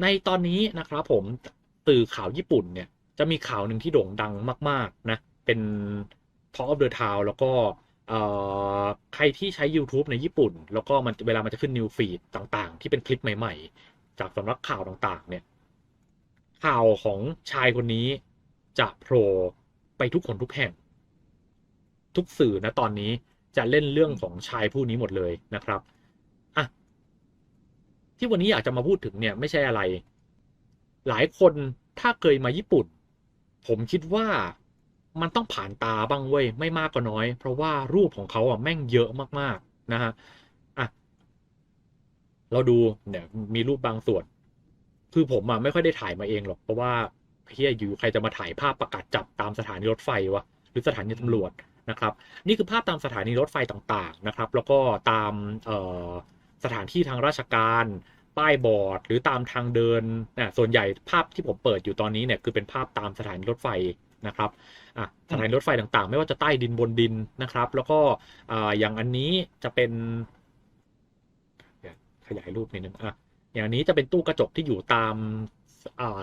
ในตอนนี้นะครับผมสื่อข่าวญี่ปุ่นเนี่ยจะมีข่าวหนึ่งที่โด่งดังมาก ๆ นะ เป็น Talk of the Town แล้วก็ใครที่ใช้ YouTube ในญี่ปุ่น แล้วก็มันเวลามันจะขึ้น New Feed ต่างๆ ที่เป็นคลิปใหม่ ๆ จากสำนักข่าวต่างๆ เนี่ย ข่าวของชายคนนี้จะโผล่ไปทุกคนทุกแห่ง ทุกสื่อนะตอนนี้จะเล่นเรื่องของชายผู้นี้หมดเลยนะครับ ที่วันนี้อยากจะมาพูดถึงเนี่ยไม่ใช่อะไร หลายคนถ้าเคยมาญี่ปุ่น ผมคิดว่ามันต้องผ่านตาบ้างเว้ยไม่มากก็น้อย เพราะว่ารูปของเขาอะแม่งเยอะมากๆนะฮะอะเราดูเนี่ยมีรูปบางส่วน คือผมอะไม่ค่อยได้ถ่ายมาเองหรอกเพราะว่าเฮียอยู่ใครจะมาถ่ายภาพประกาศจับตามสถานีรถไฟวะหรือสถานีตำรวจนะครับ นี่คือภาพตามสถานีรถไฟต่างๆนะครับ แล้วก็ตามเอ่อ สถานที่ทางราชการป้ายบอร์ดหรือตามทางเดินนะส่วนใหญ่ภาพที่ผมเปิดอยู่ตอนนี้เนี่ยคือเป็นภาพตามสถานีรถไฟนะครับสถานีรถไฟต่างๆ ไม่ว่าจะใต้ดินบนดินนะครับ แล้วก็ออย่างอันนี้จะเป็นขยายรูปนิดนึงอะอย่างนี้จะเป็นตู้กระจกที่อยู่ตาม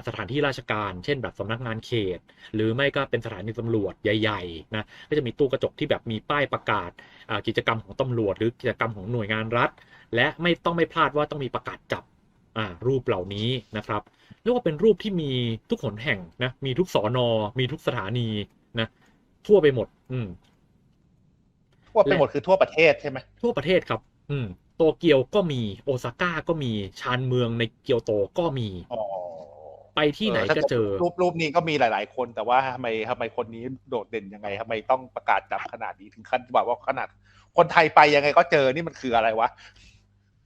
สถานที่ราชการ เช่นแบบสำนักงานเขต หรือไม่ก็เป็นสถานีตำรวจใหญ่ๆนะก็จะมีตู้กระจกที่แบบมีป้ายประกาศอ่ากิจกรรมของตำรวจ หรือกิจกรรมของหน่วยงานรัฐ และไม่ต้องไม่พลาดว่าต้องมีประกาศจับอ่ารูปเหล่านี้นะครับเรียกว่าเป็นรูปที่มีทุกหนแห่งนะมีทุกสอนอมีทุกสถานีนะทั่วไปหมด อืมทั่วไปหมดคือทั่วประเทศใช่ไหมทั่วประเทศครับ อืมโตเกียวก็มีโอซาก้าก็มีชานเมืองในเกียวโตก็มีอ๋อ ไปที่ไหนก็เจอ รูปรูปนี้ก็มีหลาย ๆ คนแต่ว่าทำไมทำไมคนนี้โดดเด่นยังไงทำไมต้องประกาศจับขนาดนี้ถึงขั้นแบบว่าขนาด คนไทยไปยังไงก็เจอนี่มันคืออะไรวะ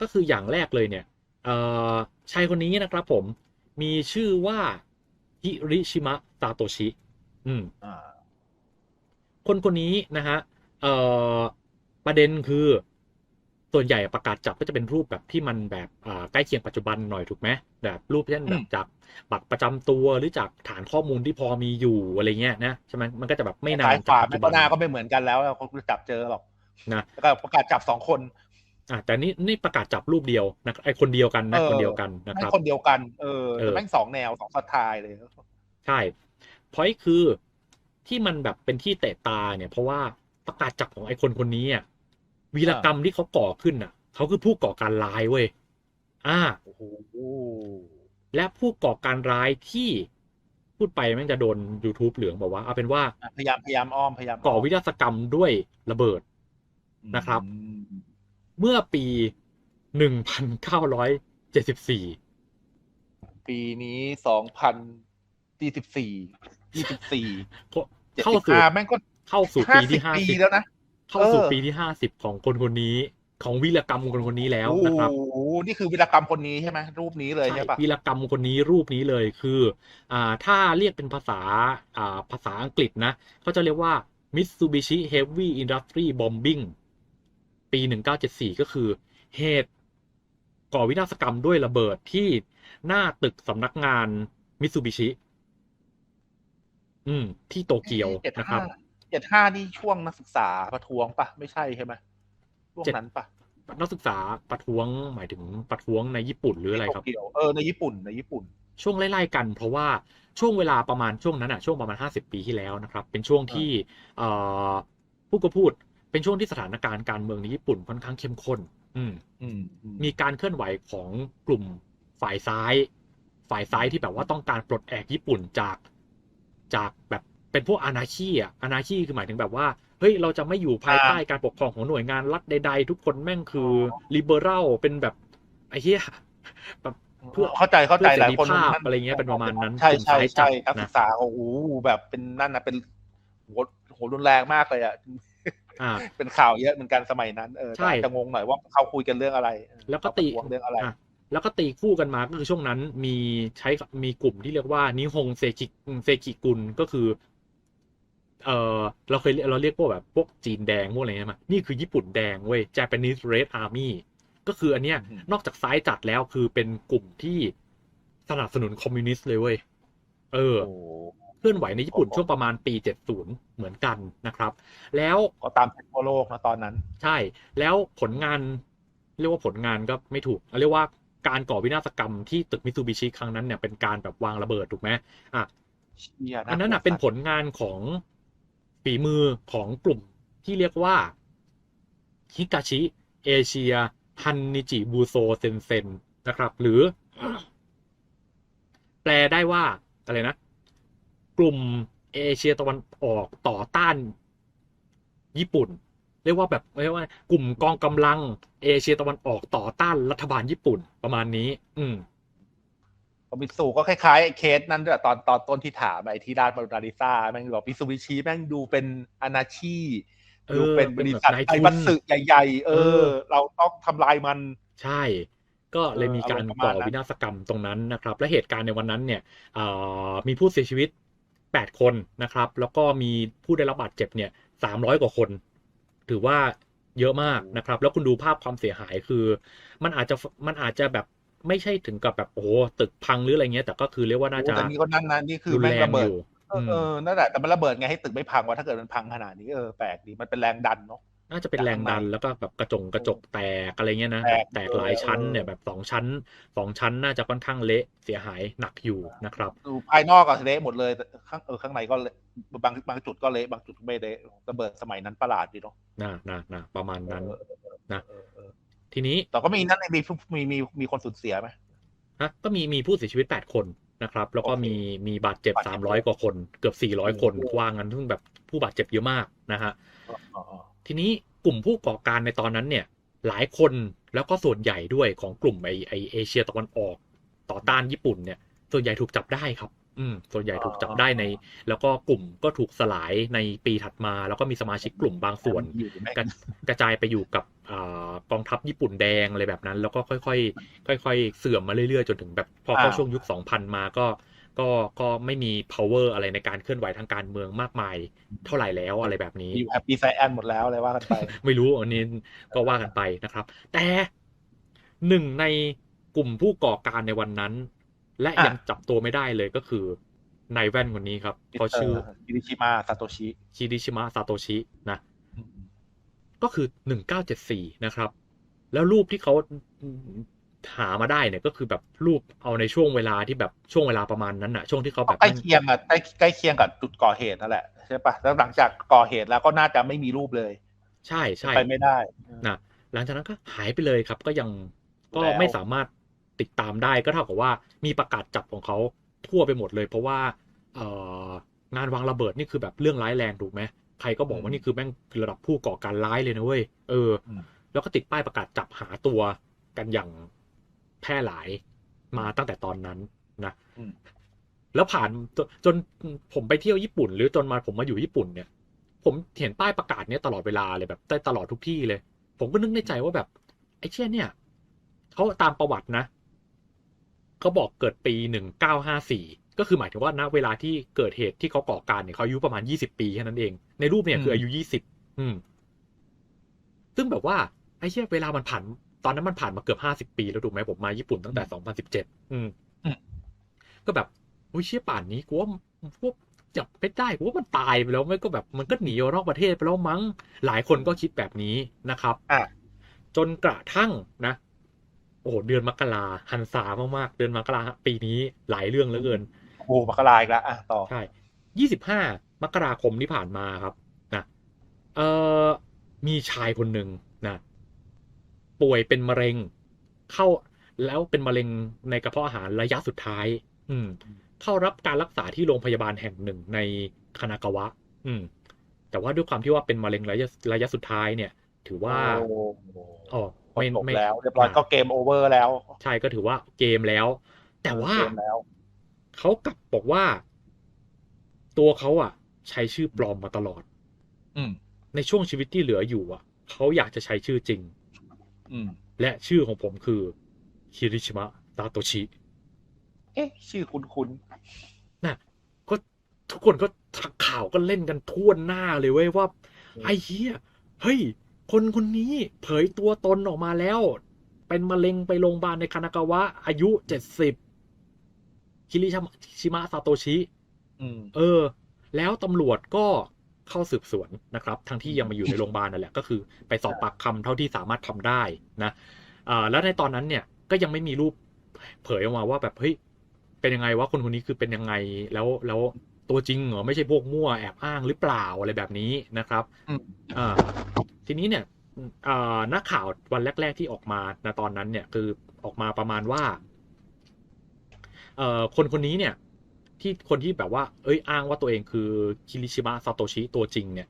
ก็คืออย่างแรกเลยเนี่ยเอ่อชายคนนี้นะครับผม มีชื่อว่าฮิริชิมะซาโตชิ อืมอ่าคนคนนี้นะฮะเอ่อประเด็นคือ ส่วนใหญ่ประกาศจับก็จะเป็นรูปแบบที่มันแบบอ่าใกล้เคียงปัจจุบันหน่อยถูกไหมแบบรูปเช่นแบบจากบัตรประจำตัวหรือจากฐานข้อมูลที่พอมีอยู่อะไรเงี้ยนะใช่ไหมมันก็จะแบบไม่นาซ้านยขวาจากไม่ปัจจุก็บันหน้าก็ไม่เหมือนกันแล้วคนจะจับเจอหรอกนะแล้วก็ประกาศจับสองคนอะแต่นี่นี่ประกาศจับรูปเดียวนะไอคนเดียวกันนะเออคนเดียวกันนะคไม่รับคนเดียวกันเออเออแต่แม่งสองแนวสองสไตล์เลยใช่พอยคือที่มันแบบเป็นที่เตะตาเนี่ย เพราะว่าประกาศจับของไอ้คนคนนี้อะ วีรกรรมที่เขาก่อขึ้นอะเขาคือผู้ก่อการร้ายเว้ยอ่าโอ้โหและผู้ก่อการร้ายที่พูดไปแม่งจะโดน YouTube เหลืองบอกว่าเอาเป็นว่าพยายามพยายามอ้อมพยายามก่อวินาศกรรมด้วยระเบิดนะครับอืมเมื่อปี1974ปีนี้สองพันยี่สิบสี่ยี่สิบสี่เข้าสู่แม่งก็เข้าสู่ห้าปีสิบที่ห้าปีสิบแล้วนะ เข้าสู่เออปีที่ห้าสิบของคนคนนี้ ของวีรกรรมของคนคนนี้แล้วโอ้นะครับโหนี่คือวิรกรรมคนนี้ใช่ไหมรูปนี้เลยใช่ปะวีรกรรมคนนี้รูปนี้เลยคือ อ่าถ้าเรียกเป็นภาษาอ่าภาษาอังกฤษนะเขาจะเรียกว่า Mitsubishi Heavy Industry Bombing ปี 1974 ก็คือเหตุก่อวินาศกรรมด้วยระเบิดที่หน้าตึกสำนักงาน Mitsubishi อืม ที่โตเกียวเจ็ดนะครับห้า เจ็ดห้านี่ช่วงนักศึกษาประท้วงปะไม่ใช่ใช่ไหมช่วงเจ็ดนั้นปะนักศึกษาประท้วงหมายถึงประท้วงในญี่ปุ่นหรืออะไรครับโตเกียวเออในญี่ปุ่นในญี่ปุ่น ช่วงไล่ๆกัน เพราะว่าช่วงเวลาประมาณช่วงนั้นอะช่วงประมาณ 50 ปีที่แล้วนะครับ เป็นช่วงที่เอ่อพูดก็พูดเป็นช่วงที่สถานการณ์การเมืองในญี่ปุ่นค่อนข้างเข้มข้นอืมอืมอืมมีการเคลื่อนไหวของกลุ่มฝ่ายซ้าย ฝ่ายซ้ายที่แบบว่าต้องการปลดแอกญี่ปุ่นจากจากแบบ เป็นพวกอาณาคีอะอาณาคีคือหมายถึงแบบว่าเฮ้ยเราจะไม่อยู่ภายใต้การปกครองของหน่วยงานรัฐใด ๆ ทุกคนแม่งคือลิเบอรัลเป็นแบบไอ้เหี้ยแบบเพื่อเข้าใจเข้าใจเพื่อหลายคนเสรีภาพนั่นอะไรเงี้ยเป็นประมาณนั้นใช่ใช่กลุ่มใช่ซ้ายจัดนักศึนะกษาโอ้โหแบบเป็นนั่นนะเป็นโหโหรุนแรงมากเลยอะอ่าเป็นข่าวเยอะเหมือนกันสมัยนั้นเออใช่แต่อาจจะงงหน่อยว่าเขาคุยกันเรื่องอะไร แล้วก็ตีเขาประท้วงเรื่องอะไรอะแล้วก็ตีคู่กันมาก็คือช่วงนั้นมีใช้มีกลุ่มที่เรียกว่านิฮงเซกิเซกิกุลก็คือ เออเราเคยเรียกเราเรียกพวกแบบพวกจีนแดงพวกอะไรเงี้ยมานี่คือญี่ปุ่นแดงเว้ย Japanese Red Army ก็คืออันเนี้ยอืมนอกจากซ้ายจัดแล้วคือเป็นกลุ่มที่สนับสนุนคอมมิวนิสต์เลยเว้ย เออโอ้โหเคลื่อนไหวในญี่ปุ่นโอ้โหช่วงประมาณปี 70 เหมือนกันนะครับ แล้วก็ตามทั่วโลกนะตอนนั้น ใช่ แล้วผลงานเรียกว่าผลงานก็ไม่ถูกเอาเรียกว่าการก่อวินาศกรรมที่ตึกมิตซูบิชิครั้งนั้นเนี่ยเป็นการแบบวางระเบิดถูกไหมอะเชี่ยอันนั้นน่ะเป็นผลงานของ ฝีมือของกลุ่มที่เรียกว่าฮิกาชิเอเชียฮันนิจิบูโซเซนเซนนะครับ หรือ แปลได้ว่าอะไรนะ กลุ่มเอเชียตะวันออกต่อต้าน ญี่ปุ่น เรียกว่าแบบเรียกว่ากลุ่มกองกำลัง เอเชียตะวันออกต่อต้านรัฐบาลญี่ปุ่นประมาณนี้ อืม มิตซูก็คล้ายๆไอ้เคสนั้นด้วยตอนตอนต้นที่ถามไอ้ที่ด้านมาราดิซ่าแม่งบอกมิตซูบิชิแม่งดูเป็นอนาชีเออดูเป็นบริษัทเป็นแบบนายทุนไอ้บัตสึใหญ่ ๆเอเอออ เราต้องทำลายมัน ใช่ ก็เลยมีการเอออารมณ์ประมาก่ณอนั้นวินาศกรรมตรงนั้นนะครับ และเหตุการณ์ในวันนั้นเนี่ยเอ่อมีผู้เสียชีวิต 8 คนนะครับ แล้วก็มีผู้ได้รับบาดเจ็บเนี่ย300 กว่าคน ถือว่าเยอะมากนะครับ แล้วคุณดูภาพความเสียหายคือ มันอาจจะมันอาจจะแบบ ไม่ใช่ถึงกับแบบโอ้โหตึกพังหรืออะไรเงี้ยแต่ก็คือเรียกว่าน่าจะโอ้แต่นี่ก็นั่นนะนี่คือรุนแม่งแรงระเบิอดยู่เออเออนั่นแหละแต่มันระเบิดไงให้ตึกไม่พังวะถ้าเกิดมันพังขนาดนี้เออแปลกดีมันเป็นแรงดันเนาะน่าจะเป็นแรงดันจากข้างในแล้วก็แบบกระจงกระจกแตกอะไรเงี้ยนะแตกแตกหลายชั้นเออเนี่ยแบบสองชั้นสองชั้นน่าจะค่อนข้างเละเสียหายหนักอยู่นะครับดูภายนอกก็เละหมดเลยแต่ข้างเออข้างในก็เละบางบางจุดก็เละบางจุดไม่เละระเบิดสมัยนั้นประหลาดดีเนาะนะนะนะประมาณนั้นเออนะเออเออ ทีนี้แต่ก็มีนั่นมีมีมีมีคนสูญเสียไหมฮะก็มีมีผู้เสียชีวิต8คนนะครับ แล้วก็โอเคมีมีบาดเจ็บบาดเจ็บ300กว่าคน เกือบ400คนโอ้โหว่างั้นซึ่งแบบผู้บาดเจ็บเยอะมากนะฮะอ๋ออ๋ออ๋อทีนี้กลุ่มผู้ก่อการในตอนนั้นเนี่ย หลายคนแล้วก็ส่วนใหญ่ด้วยของกลุ่มไอไอเอเชียตะวันออกต่อต้านญี่ปุ่นเนี่ย ส่วนใหญ่ถูกจับได้ครับ อืม ส่วนใหญ่ถูกจับได้ใน แล้วก็กลุ่มก็ถูกสลายในปีถัดมา แล้วก็มีสมาชิกกลุ่มบางส่วนอยู่ไหมกระกระจายไปอยู่กับอา กองทัพญี่ปุ่นแดงอะไรแบบนั้น แล้วก็ค่อยๆค่อย ๆ เสื่อมมาเรื่อยๆ จนถึงแบบพอเข้าอ่าช่วงยุค 2000 มาก็ก็ก็ไม่มี power อะไรในการเคลื่อนไหวทางการเมืองมากมายเท่าไหร่แล้วอะไรแบบนี้อยู่แฮปปี้ไซแอนหมดแล้วอะไรว่ากันไป ไม่รู้อันนี้ก็ว่ากันไปนะครับ แต่หนึ่งในกลุ่มผู้ก่อการในวันนั้น และอะยังจับตัวไม่ได้เลยก็คือนายแว่นคนนี้ครับเขาชื่อฮิริชิมะซาโตชิชิดิชิมะซาโตชินะ ก็คือ 1974 นะครับ แล้วรูปที่เขาหามาได้เนี่ยก็คือแบบรูปเอาในช่วงเวลาที่แบบช่วงเวลาประมาณนั้นอะช่วงที่เขาแบบใกล้เคียงอะใกล้ใกล้เคียงกับจุดก่อเหตุนั่นแหละใช่ปะแล้วหลังจากก่อเหตุแล้วก็น่าจะไม่มีรูปเลย ใช่ใช่ไปไม่ได้นะหลังจากนั้นก็หายไปเลยครับ ก็ยังก็แล้วไม่สามารถติดตามได้ก็เท่ากับว่ามีประกาศจับของเขาทั่วไปหมดเลย เพราะว่าเอ่องานวางระเบิดนี่คือแบบเรื่องร้ายแรงถูกไหม ใครก็บอกว่านี่คือแม่งคือระดับผู้ก่อการร้ายเลยนะเว้ยเอออืมแล้วก็ติดป้ายประกาศจับหาตัวกันอย่างแพร่หลายมาตั้งแต่ตอนนั้นนะอืมแล้วผ่านจนจนผมไปเที่ยวญี่ปุ่น หรือจนมาผมมาอยู่ญี่ปุ่นเนี่ย ผมเห็นป้ายประกาศเนี้ยตลอดเวลาเลยแบบตลอดทุกที่เลย ผมก็นึกในใจว่าแบบไอ้เชี่ยเนี่ยเขาตามประวัตินะเขาบอกเกิดปีหนึ่งเก้าห้าสี่ ก็คือหมายถึงว่าณเวลาที่เกิดเหตุที่เขาก่อการเนี่ยเขาอายุประมาณยี่สิบปีแค่นั้นเอง ในรูปเนี่ยคืออายุยี่สิบอืม ซึ่งแบบว่าไอ้เชี่ยเวลามันผ่านตอนนั้นมันผ่านมาเกือบห้าสิบปีแล้วถูกไหมผมมาญี่ปุ่นตั้งแต่สองพันสิบเจ็ดอืมอืมก็แบบโอ้ยเชี่ยป่านนี้กูว่าพวกจับไม่ได้กูว่ามันตายไปแล้วไม่ก็แบบมันก็หนีออกนอกประเทศไปแล้วมั้ง หลายคนก็คิดแบบนี้นะครับอะจนกระทั่งนะโอ้โหเดือนมกราหันษามากๆ เดือนมกราปีนี้หลายเรื่องเหลือเกิน โอ้โหมกราอีกแล้วอะต่อใช่ยี่สิบห้ามกราคมที่ผ่านมาครับนะเอ่อมีชายคนหนึ่งนะป่วยเป็นมะเร็ง เข้าแล้วเป็นมะเร็งในกระเพาะอาหารระยะสุดท้าย อืม เข้ารับการรักษาที่โรงพยาบาลแห่งหนึ่งในคานากาวะ อืม แต่ว่าด้วยความที่ว่าเป็นมะเร็งระยะระยะสุดท้ายเนี่ย ถือว่าโอ้โหอ๋อไม่ไม่จบไม่แล้ว เรียบร้อยก็เกมโอเวอร์แล้ว ใช่ก็ถือว่าเกมแล้ว แต่ว่า เกมแล้วเขากลับบอกว่า ตัวเขาอะ ใช้ชื่อปลอมมาตลอด อืมในช่วงชีวิตที่เหลืออยู่อะเขาอยากจะใช้ชื่อจริง อืมและชื่อของผมคือคิริชิมะซาโตชิ เอ๊ะ ชื่อคุณคุณนะก็ทุกคนก็ทักข่าวก็เล่นกันทั่วหน้าเลยเว้ยว่า ไอ้เหี้ยเฮ้ย คนคนนี้เผยตัวตนออกมาแล้ว เป็นมะเร็งไปโรงพยาบาลในคานากาวะ อายุเจ็ดสิบ คิริชิมะซาโตชิอืมเออ แล้วตำรวจก็เข้าสืบสวนนะครับ ทั้งที่ยังมาอยู่ในโรงพยาบาลนั่นแหละ ก็คือไปสอบปากคำเท่าที่สามารถทำได้นะอ่าแล้วในตอนนั้นเนี่ยก็ยังไม่มีรูปเผยออกมาว่าแบบเฮ้ยเป็นยังไงวะคนคนนี้คือเป็นยังไงแล้วแล้วตัวจริงเหรอไม่ใช่พวกมั่วแอบอ้างหรือเปล่าอะไรแบบนี้นะครับอืมอ่าทีนี้เนี่ยอ่านักข่าววันแรก ๆที่ออกมาในตอนนั้นเนี่ยคือออกมาประมาณว่า เอ่อคนคนนี้เนี่ยที่คนที่แบบว่า เอ้ยอ้างว่าตัวเองคือคิริชิมะซาโตชิตัวจริงเนี่ย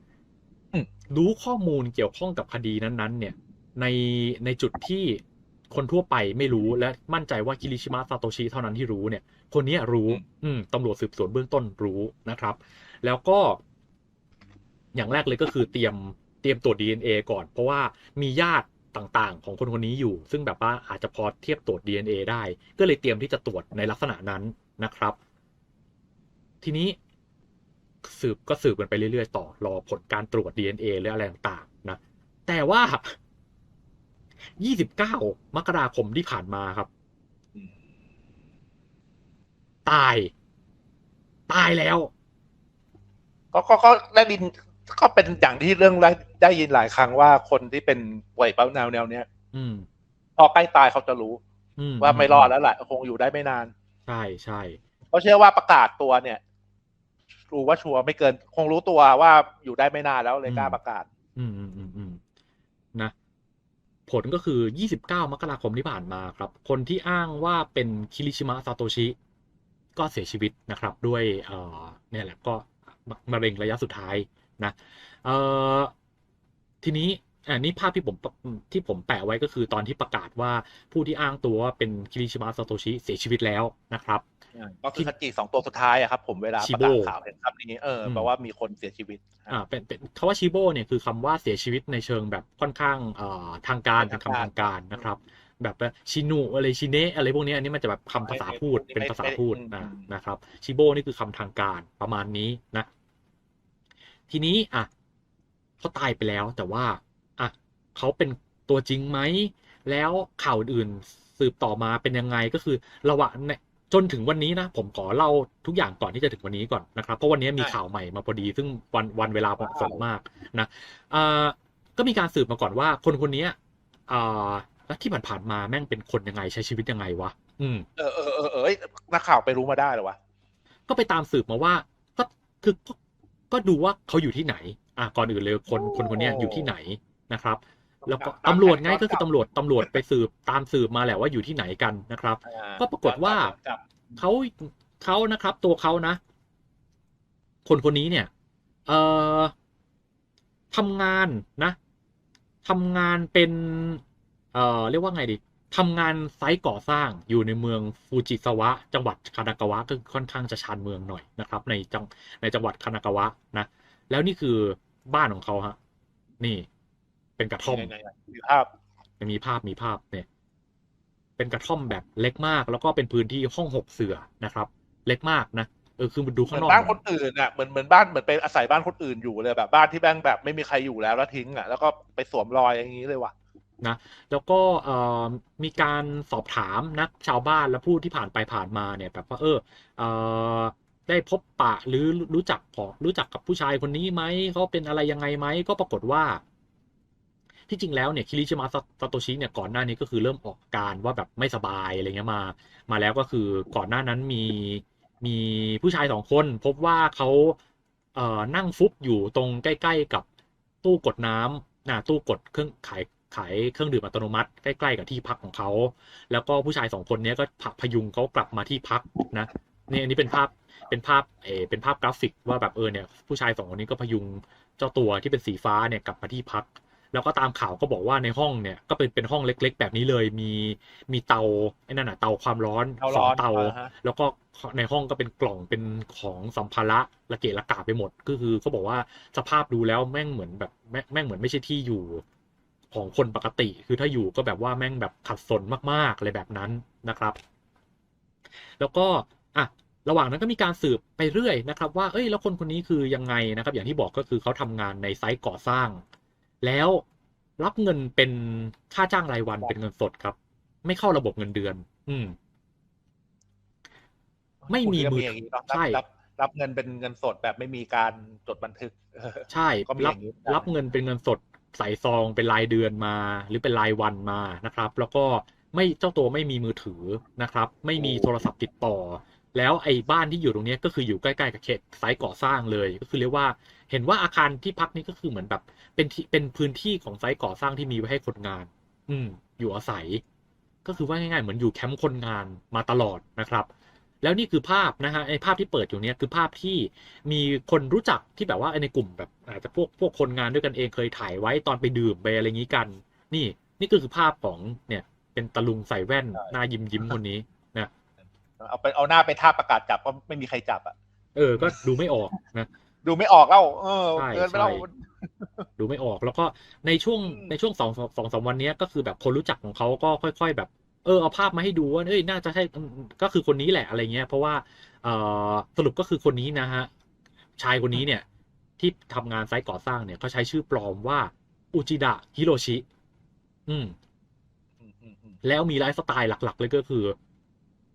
อืมรู้ข้อมูลเกี่ยวข้องกับคดีนั้นๆ เนี่ย ในในจุดที่คนทั่วไปไม่รู้และมั่นใจว่าคิริชิมะซาโตชิเท่านั้นที่รู้เนี่ย คนเนี้ยรู้ อืมตำรวจสืบสวนเบื้องต้นรู้นะครับ แล้วก็ อย่างแรกเลยก็คือเตรียมเตรียมตรวจ DNA ก่อน เพราะว่ามีญาติ ต่างๆ ของคนคนนี้อยู่ ซึ่งแบบว่าอาจจะพอเทียบตรวจ DNA ได้ ก็เลยเตรียมที่จะตรวจในลักษณะนั้นนะครับ ทีนี้สืบก็สืบกันไปเรื่อยๆ ต่อ รอผลการตรวจ DNA หรืออะไรต่างๆนะ แต่ว่า 29 มกราคมที่ผ่านมาครับ ตาย ตายแล้ว ก็ก็ได้ยิน ก็เป็นอย่างที่เรื่องได้ได้ยินหลายครั้งว่าคนที่เป็นป่วยเป้าแนวแนวเนี้ยอืมพอใกล้ตายเขาจะรู้อืว่าไม่รอดแล้วแหละคงอยู่ได้ไม่นาน ใช่ใช่เพราะเชื่อว่าประกาศตัวเนี่ย รู้ว่าชัวร์ไม่เกิน คงรู้ตัวว่าอยู่ได้ไม่นานแล้วเลยกล้าประกาศ อืมอืมอืมอืมนะผลก็คือ 29 มกราคมที่ผ่านมาครับ คนที่อ้างว่าเป็นคิริชิมะซาโตชิ ก็เสียชีวิตนะครับ ด้วย เอ่อเนี่ยแหละก็มะเร็งระยะสุดท้าย นะเอ่อทีนี้อันนี้ภาพที่ผมที่ผมแปะไว้ก็คือตอนที่ประกาศว่าผู้ที่อ้างตัวว่าเป็นคิริชิมะซาโตชิเสียชีวิตแล้วนะครับก็คือคัจจิสองตัวสุดท้ายอะครับผมเวลาชิประโบกาศข่าวเห็นคำนี้เอออืมแปลว่ามีคนเสียชีวิตอ่าเป็นเป็นคำว่าชิโบเนี่ยคือคำว่าเสียชีวิตในเชิงแบบค่อนข้างเอ่อทางการเป็นคำทางการนะครับ แบบว่าชินุอะไรชิเนะอะไรพวกนี้อันนี้มันจะแบบคำภาษาพูดไม่เป็นภาษาพูดไม่นะอืมนะครับชิโบนี่คือคำทางการประมาณนี้นะ ทีนี้อะเขาตายไปแล้วแต่ว่าอะเขาเป็นตัวจริงไหม แล้วข่าวอื่นสืบต่อมาเป็นยังไงก็คือระหว่างในจนถึงวันนี้นะ ผมขอเล่าทุกอย่างก่อนที่จะถึงวันนี้ก่อนนะครับเพราะวันนี้มีข่าวใหม่มาพอดีซึ่งวันวันเวลาเหมาะสมมากนะอ่าก็มีการสืบมาก่อนว่าคนคนนี้อ่าแล้วที่ผ่านๆมาแม่งเป็นคนยังไงใช้ชีวิตยังไงวะอืมเออเออเออเออเอ้ยนักข่าวไปรู้มาได้เหรอวะก็ไปตามสืบมาว่า ก็คือ ก็ก็ดูว่าเขาอยู่ที่ไหน อะก่อนอื่นเลยคนคนคนเนี้ยอยู่ที่ไหนนะครับ แล้วก็ตำรวจไงก็คือตำรวจตำรวจไปสืบตามสืบมาแหละว่าอยู่ที่ไหนกันนะครับอ่าก็ปรากฏว่าจับเขาเขานะครับ ตัวเขานะ คนคนนี้เนี่ย เอ่อทำงานนะทำงานเป็น เอ่อ เรียกว่าไงดี ทำงานไซต์ก่อสร้างอยู่ในเมืองฟูจิซาวะ จังหวัดคานากาวะก็ค่อนข้างจะชานเมืองหน่อยนะครับ ในจังในจังหวัดคานากาวะนะ แล้วนี่คือบ้านของเขาฮะนี่ เป็นกระท่อมไหนๆๆมีภาพมีภาพมีภาพเนี่ย เป็นกระท่อมแบบเล็กมาก แล้วก็เป็นพื้นที่ห้องหกเสือนะครับ เล็กมากนะเออคือมันดูเหข้ามืงอนนอกบ้านคนอื่นอะเหมือนเหมือนบ้านเหมือนไปอาศัยบ้านคนอื่นอยู่เลยแบบบ้านที่แบงแบบไม่มีใครอยู่แล้วแล้วทิ้งอะแล้วก็ไปสวมรอยอย่างนี้เลยว่ะ นะแล้วก็มีการสอบถามนักชาวบ้านและผู้ที่ผ่านไปผ่านมาเนี่ยแบบว่าเออเออได้พบปะหรือรู้จักของรู้จักกับผู้ชายคนนี้ไหมเขาเป็นอะไรยังไงไหมก็ปรากฏว่า ที่จริงแล้วเนี่ยคิริชิมะซาโตชิเนี่ยก่อนหน้านี้ก็คือเริ่มออกการว่าแบบไม่สบายอะไรเงี้ยมา มาแล้วก็คือก่อนหน้านั้นมีมีผู้ชายสองคน พบว่าเขาเอ่อนั่งฟุบอยู่ตรงใกล้ ๆ กับตู้กดน้ำนะตู้กดเครื่องขาย ขายเครื่องดื่มอัตโนมัติใกล้ๆกับที่พักของเขา แล้วก็ผู้ชายสองคนเนี้ยก็ผลักพยุงเขากลับมาที่พักนะนี่อันนี้เป็นภาพเป็นภาพเออเป็นภาพกราฟิกว่าแบบเออเนี่ยผู้ชายสองคนนี้ก็พยุงเจ้าตัวที่เป็นสีฟ้าเนี่ยกลับมาที่พัก แล้วก็ตามข่าวก็บอกว่าในห้องเนี่ยก็เป็นเป็นห้องเล็ก ๆ แบบนี้เลยมีมีเตาไอ้นั่นน่ะเตาความร้อนเตาสร้อองนเตาอ่าฮะแล้วก็ในห้องก็เป็นกล่องเป็นของสัมภาระระเกะระกะไปหมด ก็คือเขาบอกว่าสภาพดูแล้วแม่งเหมือนแบบแม่งแม่งเหมือนไม่ใช่ที่อยู่ ของคนปกติ คือถ้าอยู่ก็แบบว่าแม่งแบบขัดสนมากๆอะไรแบบนั้นนะครับ แล้วก็อะระหว่างนั้นก็มีการสืบไปเรื่อยนะครับ ว่าเอ้ยแล้วคนคนนี้คือยังไงนะครับ อย่างที่บอกก็คือเขาทำงานในไซต์ก่อสร้าง แล้วรับเงินเป็นค่าจ้างรายวันเป็นเงินสดครับ ไม่เข้าระบบเงินเดือน อืม ไม่มีมืออย่างนี้เนาะรับใช่รับรับเงินเป็นเงินสดแบบไม่มีการจดบันทึกเออใช่ก็มีรัอบย่างนี้ได้รับเงินเป็นเงินสด ใส่ซองเป็นรายเดือนมา หรือเป็นรายวันมานะครับ แล้วก็ไม่เจ้าตัวไม่มีมือถือนะครับ ไม่มีโทรศัพท์ติดต่อ แล้วไอ้บ้านที่อยู่ตรงนี้ก็คืออยู่ใกล้ๆกับเขตไซต์ก่อสร้างเลย ก็คือเรียกว่า เห็นว่าอาคารที่พักนี้ก็คือเหมือนแบบ เป็นเป็นพื้นที่ของไซต์ก่อสร้างที่มีไว้ให้คนงาน อืม อยู่อาศัย ก็คือว่าง่ายๆเหมือนอยู่แคมป์คนงานมาตลอดนะครับ แล้วนี่คือภาพนะฮะไอ้ภาพที่เปิดอยู่เนี้ยคือภาพที่มีคนรู้จักที่แบบว่าในกลุ่มแบบอาจจะพวกพวกคนงานด้วยกันเองเคยถ่ายไว้ตอนไปดื่มไปอะไรอย่างนี้กัน นี่นี่ก็คือภาพของเนี่ยเป็นตะลุงใส่แว่นใช่หน้ายิ้มยิ้มๆคนนี้นะเอาไปเอาหน้าไปท่าประกาศจับก็ไม่มีใครจับอะเออ ก็ดูไม่ออกนะดูไม่ออกเล่าเออใช่เกินไปเล่าใช่ดูไม่ออกแล้วก็ในช่วงอืมในช่วงสองสองสามวันเนี้ยก็คือแบบคนรู้จักของเขาก็ค่อย ๆ แบบ เออเอาภาพมาให้ดูว่าเอ้ยน่าจะใช่อืมก็คือคนนี้แหละอะไรเงี้ย เพราะว่าเอ่อสรุปก็คือคนนี้นะฮะชายคนนี้เนี่ย ที่ทำงานไซต์ก่อสร้างเนี่ยเขาใช้ชื่อปลอมว่าอุจิดะฮิโรชิ อืมอืมอืมอืมแล้วมีไลฟ์สไตล์หลัก ๆ เลยก็คือ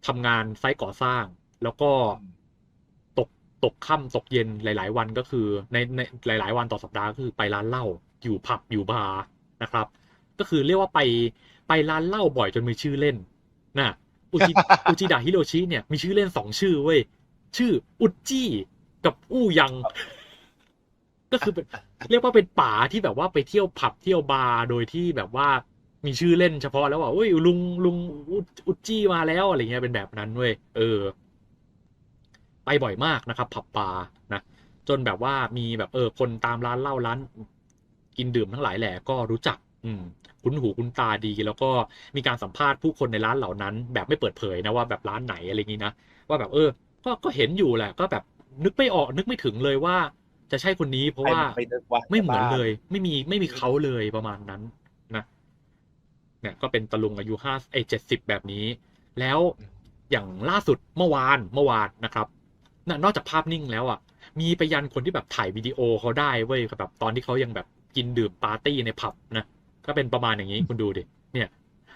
ทำงานไซต์ก่อสร้าง แล้วก็ตกตกค่ำตกเย็นหลาย ๆ วันก็คือ ในในหลาย ๆ วันต่อสัปดาห์ก็คือไปร้านเหล้าอยู่ผับอยู่บาร์นะครับ ก็คือเรียกว่าไป ไปร้านเหล้าบ่อยจนมีชื่อเล่นนะอุจิอุจิดะฮิโรชิเนี่ยมีชื่อเล่นสองชื่อเว้ยชื่ออุจิกับอู้ยัง ก็คือเรียกว่าเป็นป๋าที่แบบว่าไปเที่ยวผับเที่ยวบาร์โดยที่แบบว่ามีชื่อเล่นเฉพาะแล้วว่าอุ้ยลุงลุงอุอุจิมาแล้วอะไรเงี้ยเป็นแบบนั้นเว้ยเออ ไปบ่อยมากนะครับ ผับบาร์นะจนแบบว่ามีแบบเออคนตามร้านเหล้าร้าน กินดื่มทั้งหลายแหละก็รู้จัก อืม คุ้นหูคุ้นตาดี แล้วก็มีการสัมภาษณ์ผู้คนในร้านเหล่านั้น แบบไม่เปิดเผยนะว่าแบบร้านไหนอะไรอย่างนี้นะว่าแบบเออ ก็ก็เห็นอยู่แหละ ก็แบบนึกไม่ออกนึกไม่ถึงเลยว่า จะใช่คนนี้เพราะว่าใคไปนึกว่าไม่เหมือนบ้าเลย ไม่มีไม่มีเขาเลยประมาณนั้นนะเนี่ยก็เป็นตะลุงอายุห้าไอเจ็ดสิบแบบนี้ แล้วอย่างล่าสุดเมื่อวานเมื่อวานนะครับน่ะนอกจากภาพนิ่งแล้วอะมีไปยันคนที่แบบถ่ายวิดีโอเขาได้เว้ยแบบตอนที่เขายังแบบกินดื่มปาร์ตี้ในผับนะ ก็เป็นประมาณอย่างนี้คุณดูดิ เนี่ย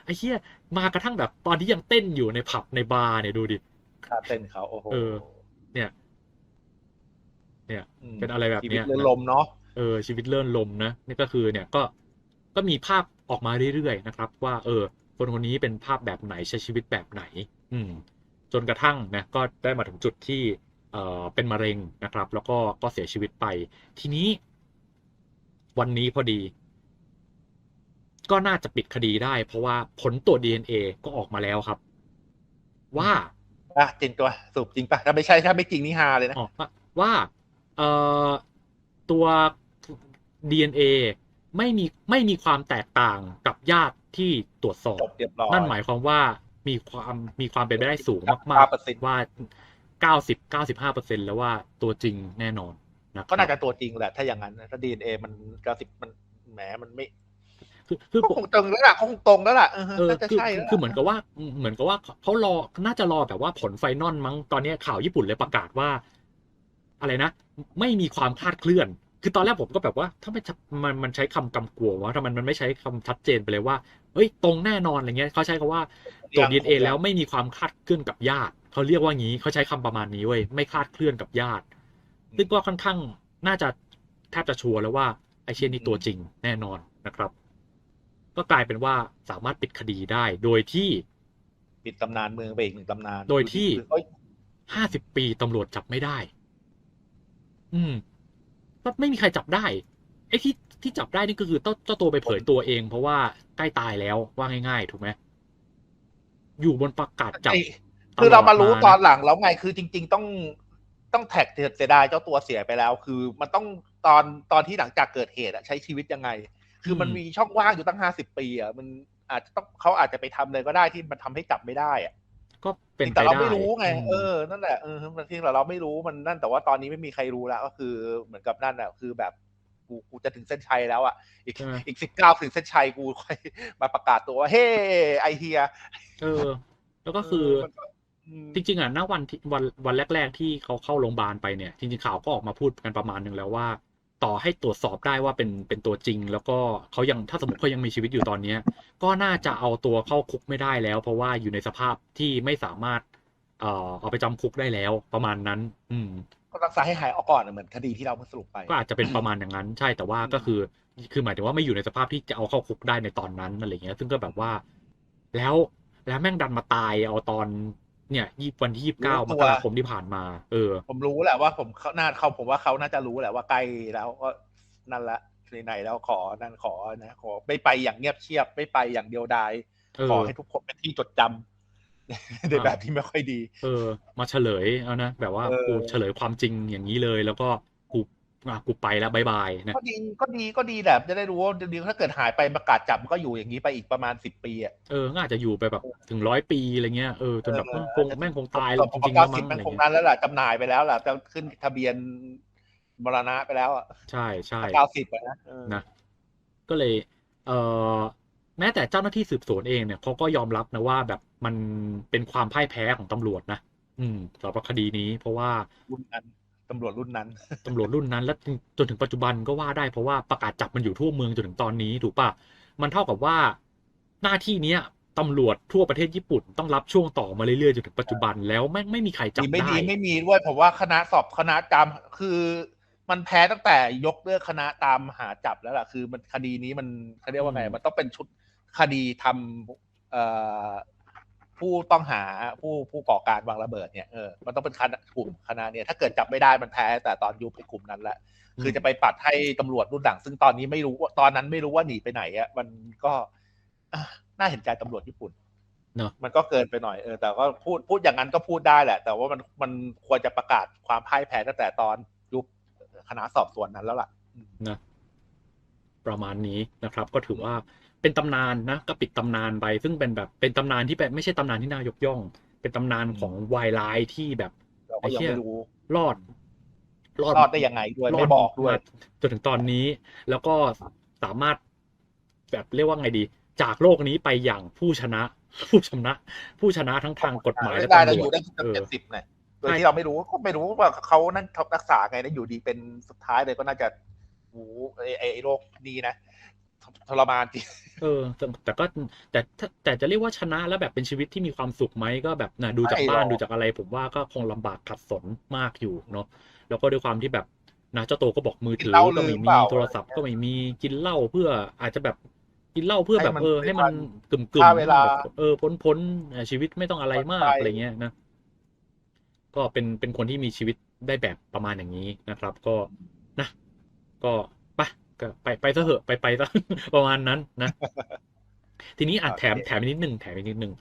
ไอ้เหี้ยมากระทั่งแบบตอนที่ยังเต้นอยู่ในผับในบาร์เนี่ยดูดิท่าเต้นเขาโอ้โหเออ เนี่ย เนี่ยมเป็นอะไรแบบชีวิเนี้ตยเรือนลมเนาะเออชีวิตเลื่อนลมนะนี่ก็คือเนี่ยก็ก็มีภาพออกมาเรื่อยๆนะครับ ว่า เออ คนคนนี้เป็นภาพแบบไหนใช้ชีวิตแบบไหน อืม จนกระทั่งนะก็ได้มาถึงจุดที่ เอ่อเป็นมะเร็งนะครับ แล้วก็ก็เสียชีวิตไป ทีนี้ วันนี้พอดี ก็น่าจะปิดคดีได้ เพราะว่าผลตรวจ DNA ก็ออกมาแล้วครับ ว่าอะจริงตัวสรุปจริงปะถ้าไม่ใช่ถ้าไม่จริงนี่ฮาเลยนะออกว่าว่าเอ่อตัว DNA ไม่มีไม่มีความแตกต่างกับญาติที่ตรวจสอบจบเรียบร้อยนั่นหมายความว่ามีความมีความเป็นไปได้สูงมาก95%ๆว่าเก้าสิบเก้าสิบห้าเปอร์เซ็นแล้วว่าตัวจริงแน่นอนนะครับก็น่าจะตัวจริงแหละ ถ้าอย่างนั้นนะถ้าดีเอมันเก้าสิบมันแหมมันไม่ คือคือก็คงตรงแล้วล่ะก็คงตรงแล้วล่ะเออเออน่าจะคือใช่คือแล้วคือเหมือนกับว่าเหมือนกับว่าเขารอน่าจะรอแบบว่าผลไฟนอลมั้งตอนนี้ข่าวญี่ปุ่นเลยประกาศว่า อะไรนะ ไม่มีความคลาดเคลื่อน คือตอนแรกผมก็แบบว่า ถ้าไม่มันมันใช้คำกำกวมว่าทำไมมันไม่ใช้คำชัดเจนไปเลยว่าเฮ้ย ตรงแน่นอนอะไรเงี้ยเขาใช้คำว่าตรวจดีเอแล้วไม่มีความคลาดเคลื่อนกับญาติเขาเรียกว่างี้เขาใช้คำประมาณนี้เว้ยไม่คลาดเคลื่อนกับญาติซึ่งก็ค่อนข้างน่าจะแทบจะชัวร์แล้วว่าไอเช่นนี่ตัวจริงแน่นอนนะครับ ก็กลายเป็นว่าสามารถปิดคดีได้ โดยที่ปิดตำนานเมืองไปอีกหนึ่งตำนาน โดยที่คือเอ้ยห้าสิบปีตำรวจจับไม่ได้ อืมก็ไม่มีใครจับได้ ไอ้ที่ที่จับได้นี่ก็คือเจ้าเจ้าตัวไปเผยตัวเอง เพราะว่าใกล้ตายแล้วว่าง่ายๆ ถูกไหมอยู่บนประกาศจับไอ้คือเรามารู้ตลอดมาตอนหลังแล้วไงคือจริง ๆ ต้องต้องแท็กเสียดายเจ้าตัวเสียไปแล้ว คือ มันต้องตอนตอนที่หลังจากเกิดเหตุอะใช้ชีวิตยังไง คือมันมีช่องว่างอยู่ตั้งห้าสิบปีอะมันอาจจะต้องเขาอาจจะไปทำเลยก็ได้ที่มันทำให้จับไม่ได้อะก็เป็นไปแต่เราได้ไม่รู้ไงอืมเออนั่นแหละเออที่เราไม่รู้มันนั่นแต่ว่าตอนนี้ไม่มีใครรู้แล้วก็คือเหมือนกับนั่นอะคือแบบกูกูจะถึงเส้นชัยแล้วอะอีกใช่ไหมอีกสิบเก้าถึงเส้นชัยกูค่อยมาประกาศตัวว่าเฮ้ไอเฮียเออ แล้วก็คือมันก็อืมจริงๆอะณวันที่วันวันแรก ๆ ที่เขาเข้าโรงพยาบาลไปเนี่ย จริงๆข่าวก็ออกมาพูดกันประมาณหนึ่งแล้วว่า ต่อให้ตรวจสอบได้ว่าเป็นเป็นตัวจริง แล้วก็เขายังถ้าสมมติเขายังมีชีวิตอยู่ตอนเนี้ย ก็น่าจะเอาตัวเข้าคุกไม่ได้แล้ว เพราะว่าอยู่ในสภาพที่ไม่สามารถ เอ่อเอาไปจำคุกได้แล้วประมาณนั้น อืม ก็รักษาให้หายออกก่อนอะเหมือนคดีที่เราเพิ่งสรุปไป ก็อาจจะเป็นประมาณอย่างนั้น ใช่แต่ว่าก็คือ คือหมายถึงว่าไม่อยู่ในสภาพที่จะเอาเข้าคุกได้ในตอนนั้นอะไรเงี้ย ซึ่งก็แบบว่า แล้วแล้วแม่งดันมาตายเอาตอน เนี่ยยี่วันที่ยี่สิบเก้ารู้มตัวกราคมที่ผ่านมา เออ ผมรู้แหละว่าผมเขาน่าเขาผมว่าเขาน่าจะรู้แหละว่าใกล้แล้วก็นั่นละไหนๆแล้วขอนั่นขอนะ ขอไม่ไปอย่างเงียบเชียบไม่ไปอย่างเดียวดายเออขอให้ทุกคนเป็นที่จดจำในแบบที่ไม่ค่อยดี เออ มาเฉลยเอานะแบบว่าเออกูเฉลยความจริงอย่างนี้เลย แล้วก็กู อะกูไปแล้วบายบายนะก็ดีก็ดีก็ดีแหละจะได้รู้ว่าดีถ้าเกิดหายไปประกาศจับมันก็อยู่อย่างนี้ไปอีกประมาณสิบปีอะเออก็อาจจะอยู่ไปแบบถึงร้อยปีอะไรเงี้ยเออจนแบบเออคงแม่งคงตายผแล้วมจริงๆเก้าแล้วสิมั้บงอะไรมันคงเงี้นั้ยนแล้วล่ะจำหน่ายไปแล้วล่ะจะขึ้นทะเบียนมรณะไปแล้วอะใช่ใช่เก้าสิบนะเออนะก็เลย เออแม้แต่เจ้าหน้าที่สืบสวนเองเนี่ยเขาก็ยอมรับนะว่าแบบมันเป็นความพ่ายแพ้ของตำรวจนะอืมสำหรับคดีนี้เพราะว่ารุ่นนั้น ตำรวจรุ่นนั้น ตำรวจรุ่นนั้น และจนถึงปัจจุบันก็ว่าได้เพราะว่าประกาศจับมันอยู่ทั่วเมืองจนถึงตอนนี้ถูกปะมันเท่ากับว่าหน้าที่เนี้ยตำรวจทั่วประเทศญี่ปุ่นต้องรับช่วงต่อมาเรื่อยๆจนถึงปัจจุบันแล้วแม่งไม่มีใครจับดีไม่ได้ดีไม่มีด้วยผมว่าคณะสอบคณะจำคือ มันแพ้ตั้งแต่ยกเลิกคณะตามหาจับแล้วล่ะคือ มันคดีนี้มันเขาเรียกว่าไงอืมมันต้องเป็นชุดคดีทำเอ่อ ผู้ต้องหาผู้ผู้ก่อการวางระเบิดเนี่ยเออมันต้องเป็นคณะกลุ่มคณะเนี่ยถ้าเกิดจับไม่ได้มันแพ้แต่ตอนยุบไอ้กลุ่มนั้นแหละคือจะไปปัดให้ตำรวจรุ่นหลัง ซึ่งตอนนี้ไม่รู้ว่าตอนนั้นไม่รู้ว่าหนีไปไหนอะมันก็อะน่าเห็นใจตำรวจญี่ปุ่นเนอะมันก็เกินไปหน่อยเออแต่ก็พูดพูดอย่างนั้นก็พูดได้แหละ แต่ว่ามันมันควรจะประกาศความพ่ายแพ้ตั้งแต่ตอนยุบคณะสอบสวนนั้นแล้วล่ะอืมนะประมาณนี้นะครับ ก็ถือว่า เป็นตำนานนะก็ปิดตำนานไป ซึ่งเป็นแบบเป็นตำนานที่แบบไม่ใช่ตำนานที่น่ายกย่อง เป็นตำนานของวายร้ายที่แบบเราก็ยังไม่รู้รอดรอดรอดได้ยังไงด้วยไม่บอกด้วยาจนถึงตอนนี้ แล้วก็สามารถแบบเรียกว่าไงดี จากโลกนี้ไปอย่างผู้ชนะ ผู้ชนะ ผู้ชนะทั้งทางกฎหมายและได้ตำเรารอวยู่จได้เออเจ็ดสิบเนี่ยโดยที่เราไม่รู้ก็ไม่รู้ว่าเขานั่นเขารักษาไงนะอยู่ดีเป็นสุดท้ายเลยก็น่าจะโอ้โหไอ้ไอ้ไอ้โรคนี้นะทรมานจริง เออแต่แต่ก็แต่ถ้าแต่จะเรียกว่าชนะแล้วแบบเป็นชีวิตที่มีความสุขไหมก็แบบนะดูจากไม่หรอกบ้านดูจากอะไร ผมว่าก็คงลำบากขัดสนมากอยู่เนาะแล้วก็ด้วยความที่แบบนะเจ้าโตก็บอกมือถือก็ไม่มีโทรศัพท์ก็ไม่มีกินเหล้าเพื่ออาจจะแบบกินเหล้าเพื่อแบบเออให้มันกึ่มกึ่มฆ่าเวลาเออพ้นพ้นเอ่อชีวิตไม่ต้องอะไรมากปลอดภัยอะไรเงี้ยนะก็เป็นเป็นคนที่มีชีวิตได้แบบประมาณอย่างนี้นะครับ ก็นะ ก็ไป ก็ไปไปซะเหอะไปไปซะประมาณนั้นนะ ทีนี้อะโอเคแถมแถมอีกนิดหนึ่งแถมอีกนิดหนึ่ง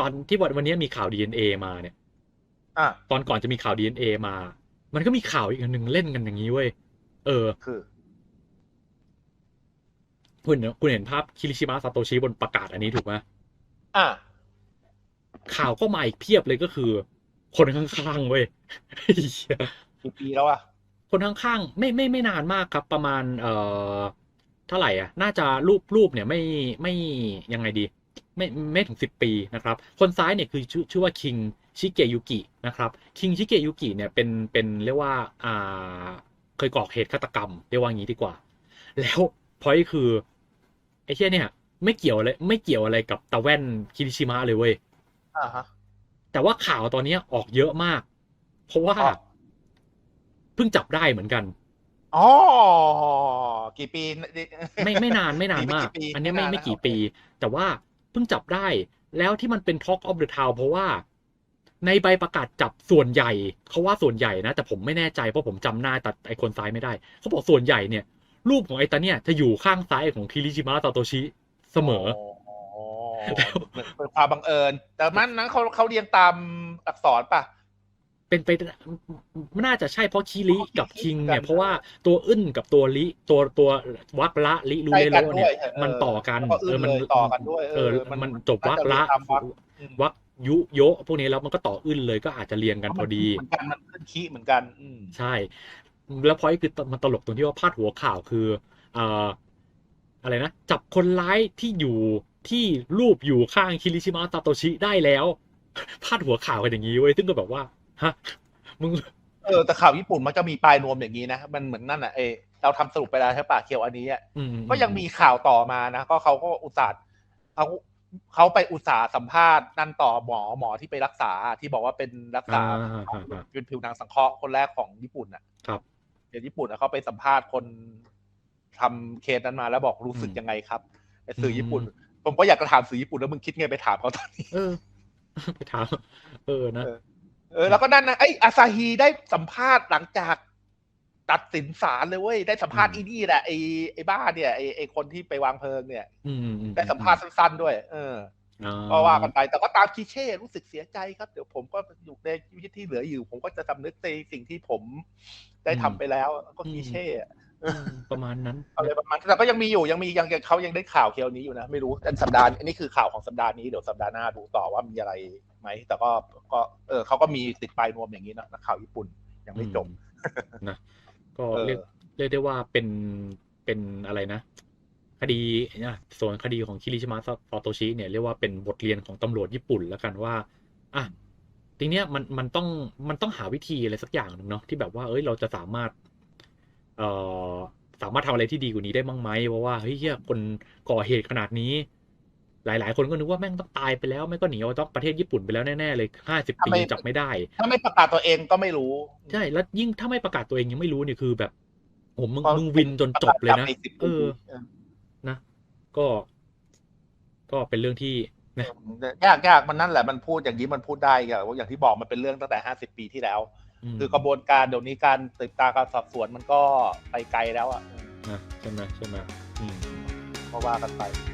ตอนที่วันวันนี้มีข่าว DNA มาเนี่ยอะตอนก่อนจะมีข่าว DNA มา มันก็มีข่าวอีกอันหนึ่งเล่นกันอย่างนี้เว้ยเออ คือ คุณคุณเห็นภาพคิริชิมะซาโตชิบนประกาศอันนี้ถูกไหมอะข่าวก็มาอีกเพียบเลยก็คือ คนข้างๆเว้ยเหี้ยกี่ปีแล้วอะ คนข้างๆไม่ไม่ไม่นานมากครับประมาณเอ่อเท่าไหร่อะน่าจะรูปรูปเนี่ยไม่ไม่ยังไงดี ไม่ไม่ถึงสิบปีนะครับ คนซ้ายเนี่ยคือชื่อชื่อว่าคิงชิเกยุกินะครับคิงชิเกยุกิเนี่ยเป็นเป็นเรียกว่าอ่าเคยก่อเหตุฆาตกรรมเรียกว่างี้ดีกว่า แล้วพอยคือไอ้เชี่ยเนี่ย ไม่เกี่ยวเลยไม่เกี่ยวอะไรกับตาแว่นคิริชิมะเลยเว้ยอ่าฮะแต่ว่าข่าวตอนเนี้ยออกเยอะมาก เพราะว่าอ๋อ เพิ่งจับได้เหมือนกันอ๋อกี่ปี ไม่ไม่นานไม่นานไม่มากกี่ปีอันเนี้ยไม่ไม่นานไม่กี่นะโอเคปี แต่ว่าเพิ่งจับได้แล้วที่มันเป็น Talk of the Town เพราะว่าในใบประกาศจับส่วนใหญ่เขาว่าส่วนใหญ่นะ แต่ผมไม่แน่ใจเพราะผมจำหน้าแต่ไอคนซ้ายไม่ได้ เขาบอกส่วนใหญ่เนี่ย รูปของไอตาเนี่ยจะอยู่ข้างซ้ายของคิริจิมะซาโตชิเสมออ๋อเป็นความบังเอิญ แต่มันนั้นเขาเขาเรียงตามอักษรป่ะ เป็นไปได้น่าจะใช่เพราะคิริกับคิงเนี่ยกันเพราะว่าตัวอึ้นกับตัวลิตัวตัววักละลิรูเลใกล้กันโลด้เนี่วยยเออมันต่อกันแล้วก็อึ้นมัเลยต่อกันด้วยเออเออมันมันจบวักละน่าจะมีตามวรรคอืมวักยุโยะพวกนี้แล้วมันก็ต่ออึ้นเลยก็อาจจะเรียงกันพอดีเหมือนกันมันขึ้นคีเหมือนกันอืมใช่ แล้วพอยคือมันตลกตรงที่ว่าพาดหัวข่าวคือเอ่ออะไรนะ จับคนร้ายที่อยู่ที่รูปอยู่ข้างคิริชิมะซาโตชิได้แล้วพาดหัวข่าวกันอย่างนี้เว้ยซึ่งก็แบบว่า ฮะมึงเออแต่ข่าวญี่ปุ่นมันจะมีปลายนวมอย่างนี้นะ มันเหมือนนั่นอะเออเราทำสรุปไปแล้วใช่ปะเคียวอันนี้อะอืมก็ยังมีข่าวต่อมานะก็เขาก็อุตส่าห์เขาเขาไปอุตส่าห์สัมภาษณ์นั่นต่อหมอหมอที่ไปรักษาที่บอกว่าเป็นรักษาอ่าอ่าอ่าเป็นผิวหนังสังเคราะห์คนแรกของญี่ปุ่นอะ ครับเดี๋ยวญี่ปุ่นอะเขาไปสัมภาษณ์คนทำเคสนั้นมาแล้วบอกรู้สึกอืมยังไงครับไอ้สื่อญี่ปุ่น ผมก็อยากจะถามสื่อญี่ปุ่นแล้วมึงคิดไงไปถามเขาตอนนี้เออไปถามเออนะ เออเออแล้วก็นั่นนะไอ้อาซาฮีได้สัมภาษณ์หลังจาก ตัดสินศาลเลยเว้ยได้สัมภาษณ์อือีมนี่แหละไอ้ไอ้บ้าเนี่ยไอ้ไอ้คนที่ไปวางเพลิงเนี่ย อืมอืมอืได้สัมภาษณ์สั้นๆด้วย เอออ่าก็ว่ากันไปแต่ก็ตามคีเช่รู้สึกเสียใจครับ เดี๋ยวผมก็อยู่ในชีวิตที่เหลืออยู่ ผมก็จะสำนึกในสิ่งที่ผมได้ทำไปแล้ว ก็คีเช่อะอืมประมาณนั้นอะไรประมาณแต่ก็ยังมีอยู่ยังมียังยังเขายังได้ข่าวเคียวนี้อยู่นะ ไม่รู้แต่สัปดาห์อันนี้คือข่าวของสัปดาห์นี้เดี๋ยวสัปดาห์หน้าดูต่อว่ามีอะไร ไหม แต่ก็ก็เออเขาก็มีติดปลายนวมอย่างนี้นะนักข่าวญี่ปุ่นยังไม่จบอืมนะก็เออเรียกเรียกได้ว่าเป็นเป็นอะไรนะ คดีเนี่ยส่วนคดีของคิริชิมะซาโตชิเนี่ยเรียกว่าเป็นบทเรียนของตำรวจญี่ปุ่นแล้วกันว่าอะทีเนี้ยมันมันต้องมันต้องหาวิธีอะไรสักอย่างหนึ่งเนาะที่แบบว่าเอ้ยเราจะสามารถ เอ่อสามารถทำอะไรที่ดีกว่านี้ได้มั้งไหมเพราะว่าเฮ้ยเหี้ยคนก่อเหตุขนาดนี้ หลาย ๆ คนก็นึกว่าแม่งต้องตายไปแล้วไม่ก็หนีออกจากประเทศญี่ปุ่นไปแล้วแน่ ๆ เลยห้าสิบปีทำไมจับไม่ได้ ถ้าไม่ประกาศตัวเองก็ไม่รู้ ใช่ แล้วยิ่งถ้าไม่ประกาศตัวเองยังไม่รู้เนี่ยคือแบบโอ้มึงเพราะมึงวินจนจบเลยนะประกาศจับใน10เออเออนะก็ ก็เป็นเรื่องที่นะยากยากมันนั่นแหละมันพูดอย่างนี้มันพูดได้อะอย่างที่บอกมันเป็นเรื่องตั้งแต่ห้าสิบปีที่แล้วมคือกระบวนการเดี๋ยวนี้การติดตามการสอบสวนมันก็ไปไกลแล้วอะนะใช่ไหมใช่ไหมอืมก็ว่ากันไปอ